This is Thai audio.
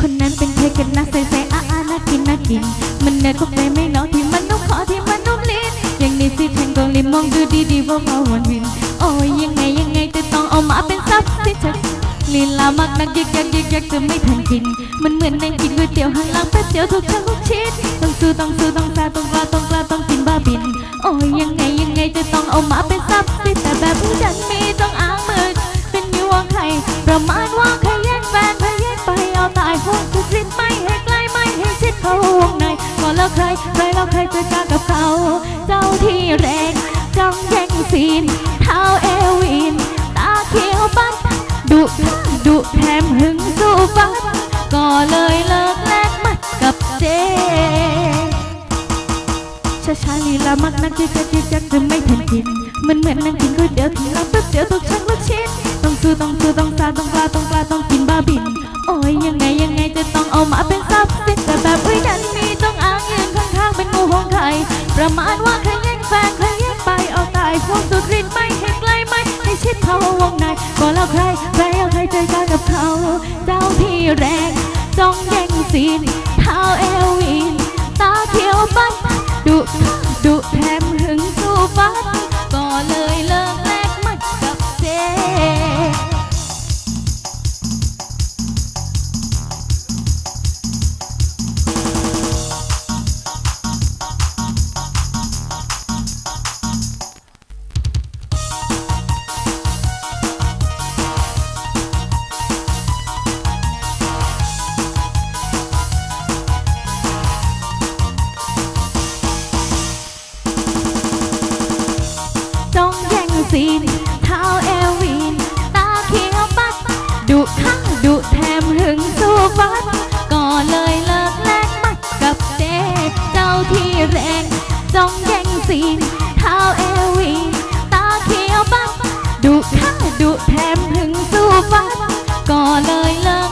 คนนั้นเป็นเพ่กันน่าใสใสอาอาน่ากินนักิน มันเนิดก็ใจไม่น้องที่มันนุ่มคอที่มันนุ่มลิ้นอย่างนี้สิแทงกองลิ้นมองดูดีๆว่าพอวันวิน โอ้ยยังไงยังไงจะต้องเอามาเป็นทรัพย์สิฉันลีลามากนักยึกยักยึกยักจะไม่ทันกิน มันเหมือนนั่งกินก๋วยเตี๋ยวหันหลังแป๊บเดียวทุกทั้งทุกชิ้นต้องสู้ต้องสู้ต้องซาต้องกล้าต้องกล้าต้องกินบ้าบิน โอ้ยยังไงยังไงจะต้องเอามาเป็นทรัพย์สิแต่แบบผู้ฉันมีต้องอ้างมือเป็นยวงใครประมาณ แล้วใคร ใครแล้วใครจะกล้ากับเขา เจ้าที่แรงจ้องแย่งซีน เท้าเอวิน ตาเขียวปัดดุดุแถมหึงสู้ฟัดก็เลยเลิกแลกมัดกับเจช้าช้าลีลามักนักยึกยักยึกยักจะไม่ทันกินมันเหมือนนั่งกินก๋วยเตี๋ยวถึงเราแป๊บเดียวทุกชั้นลูกชิ้นต้องสู้ต้องสู้ต้องซาต้องกล้าต้องกล้าต้องกินบ้าบิน โอ้ยยังไงยังไงจะต้องเอามาเป็นทรัพย์สินแต่แบบอุ้ย ประมาณว่าใครแย่งแฟนใครแย่งไปเอาตายพวกสุดรินไม่ให้ใกล้ไม่ให้ชิดเขาวงในก็แล้วใครใครเอาใครใจกันกับเขา เจ้าที่แรงจ้องแย่งซีนเท้าเอลวิน ซีนเท้าเอวินตาเขียวปัดดุข้างดุแถมหึงสู้ฟัดก็เลยเลิกแลกมัดกับเจเจ้าที่แรงจ้องแย่งซีนเท้าเอวินตาเขียวปัดดุข้างดุแถมหึงสู้ฟัดก็เลยเลิก